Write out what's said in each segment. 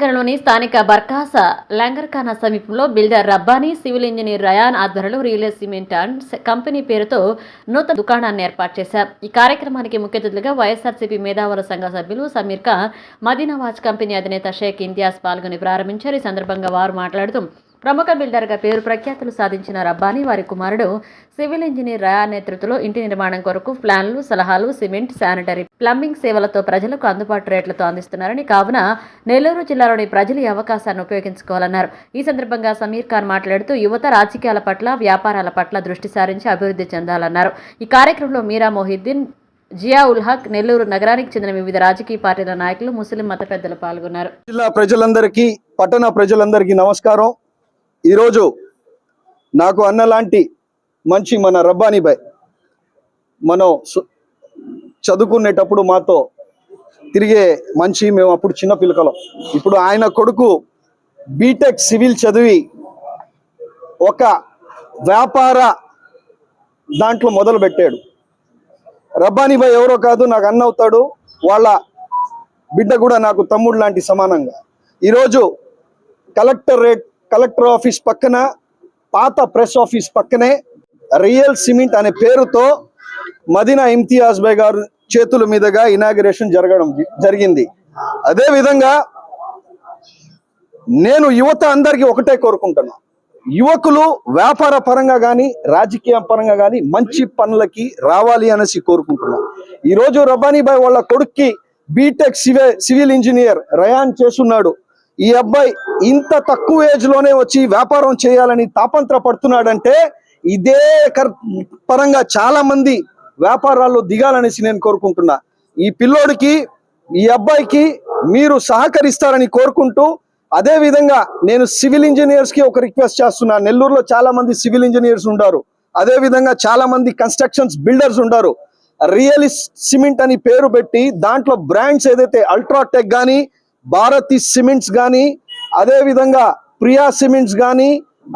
నగరంలోని స్థానిక బర్కాస లంగర్ఖానా సమీపంలో builder Rabbani civil engineer Rayan ఆధ్వర్యంలో రియల్ సిమెంట్ అండ్ కంపెనీ పేరుతో నూతన దుకాణాన్ని ఏర్పాటు చేశారు. ఈ కార్యక్రమానికి ముఖ్య అతిథులుగా వైఎస్ఆర్సీపీ మేధావుల సంఘ సభ్యులు సమీర్ ఖాన్ మదీనావాజ్ కంపెనీ అధినేత షేక్ ఇంతియాజ్ పాల్గొని ప్రారంభించారు. ఈ సందర్భంగా వారు మాట్లాడుతూ ప్రముఖ బిల్డర్గా పేరు ప్రఖ్యాతులు సాధించిన రబ్బాని వారి కుమారుడు సివిల్ ఇంజనీర్ రయా నేతృత్వంలో ఇంటి నిర్మాణం కొరకు ప్లాన్లు సలహాలు సిమెంట్ శానిటరీ ప్లంబింగ్ సేవలతో ప్రజలకు అందుబాటు రేట్లతో అందిస్తున్నారని కావున నెల్లూరు జిల్లాలోని ప్రజలు ఈ అవకాశాన్ని ఉపయోగించుకోవాలన్నారు. ఈ సందర్భంగా సమీర్ ఖాన్ మాట్లాడుతూ యువత రాజకీయాల పట్ల వ్యాపారాల పట్ల దృష్టి సారించి అభివృద్ధి చెందాలన్నారు. ఈ కార్యక్రమంలో మీరా మొహిద్దీన్ జియా ఉల్ హక్ నెల్లూరు నగరానికి చెందిన వివిధ రాజకీయ పార్టీల నాయకులు ముస్లిం మత పెద్దలు పాల్గొన్నారు. జిల్లా ప్రజలందరికీ పట్టణ ప్రజలందరికీ నమస్కారం. ఈరోజు నాకు అన్నలాంటి మంచి మన రబ్బానీ బాయ్. మనం సు- చదువుకునేటప్పుడు మాతో తిరిగే మంచి మేము అప్పుడు చిన్న పిలకలం. ఇప్పుడు ఆయన కొడుకు బీటెక్ సివిల్ చదివి ఒక వ్యాపార దాంట్లో మొదలు పెట్టాడు రబ్బానీ బాయ్ ఎవరో కాదు నాకు అన్న అవుతాడు వాళ్ళ బిడ్డ కూడా నాకు తమ్ముడు లాంటి సమానంగా. ఈరోజు కలెక్టరేట్ కలెక్టర్ ఆఫీస్ పక్కన పాత ప్రెస్ ఆఫీస్ పక్కనే రియల్ సిమెంట్ అనే పేరుతో మదీనా ఇమ్తియాజ్ బై గారు చేతుల మీదుగా ఇనాగ్రేషన్ జరగడం జరిగింది. అదే విధంగా నేను యువత అందరికీ ఒకటే కోరుకుంటున్నా యువకులు వ్యాపార పరంగా కానీ రాజకీయ పరంగా కానీ మంచి పనులకి రావాలి అనేసి కోరుకుంటున్నా. ఈరోజు రబ్బానీ బాయ్ వాళ్ళ కొడుక్కి బీటెక్ సివిల్ ఇంజనీర్ రయాన్ చేస్తున్నాడు. ఈ అబ్బాయి ఇంత తక్కువ ఏజ్లోనే వచ్చి వ్యాపారం చేయాలని తాపంత్ర పడుతున్నాడంటే ఇదే కర్- పరంగా చాలా మంది వ్యాపారాల్లో దిగాలనేసి నేను కోరుకుంటున్నా. ఈ పిల్లోడికి ఈ అబ్బాయికి మీరు సహకరిస్తారని కోరుకుంటూ అదే విధంగా నేను సివిల్ ఇంజనీర్స్కి ఒక రిక్వెస్ట్ చేస్తున్నా. నెల్లూరులో చాలా మంది సివిల్ ఇంజనీర్స్ ఉంటారు అదే విధంగా చాలా మంది కన్స్ట్రక్షన్స్ బిల్డర్స్ ఉంటారు రియలిస్ట్ సిమెంట్ అని పేరు పెట్టి దాంట్లో బ్రాండ్స్ ఏదైతే అల్ట్రాటెక్ కానీ భారతి సిమెంట్స్ కానీ అదేవిధంగా ప్రియా సిమెంట్స్ కానీ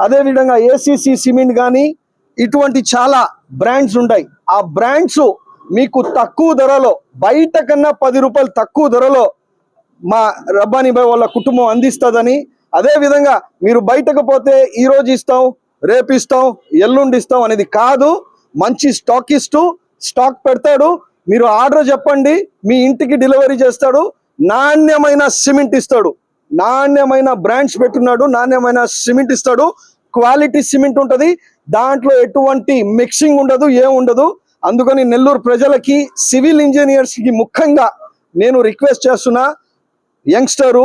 అదేవిధంగా ఏసీసీ సిమెంట్ కానీ ఇటువంటి చాలా బ్రాండ్స్ ఉంటాయి. ఆ బ్రాండ్స్ మీకు తక్కువ ధరలో బయట కన్నా పది రూపాయలు తక్కువ ధరలో మా రబ్బానీ బాయ్ వాళ్ళ కుటుంబం అందిస్తుందని అదే విధంగా మీరు బయటకు పోతే ఈరోజు ఇస్తాం రేపు ఇస్తాం ఎల్లుండి ఇస్తాం అనేది కాదు. మంచి స్టాక్ ఇస్తూ స్టాక్ పెడతాడు. మీరు ఆర్డర్ చెప్పండి మీ ఇంటికి డెలివరీ చేస్తాడు. నాణ్యమైన సిమెంట్ ఇస్తాడు. నాణ్యమైన బ్రాండ్స్ పెట్టున్నాడు నాణ్యమైన సిమెంట్ ఇస్తాడు. క్వాలిటీ సిమెంట్ ఉంటుంది దాంట్లో ఎటువంటి మిక్సింగ్ ఉండదు ఏం ఉండదు. అందుకని నెల్లూరు ప్రజలకి సివిల్ ఇంజనీర్స్కి ముఖ్యంగా నేను రిక్వెస్ట్ చేస్తున్నా యంగ్స్టరు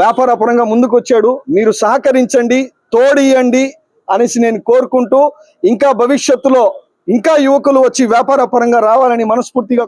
వ్యాపార పరంగా ముందుకు వచ్చాడు మీరు సహకరించండి తోడియండి అనేసి నేను కోరుకుంటూ ఇంకా భవిష్యత్తులో ఇంకా యువకులు వచ్చి వ్యాపార పరంగా రావాలని మనస్ఫూర్తిగా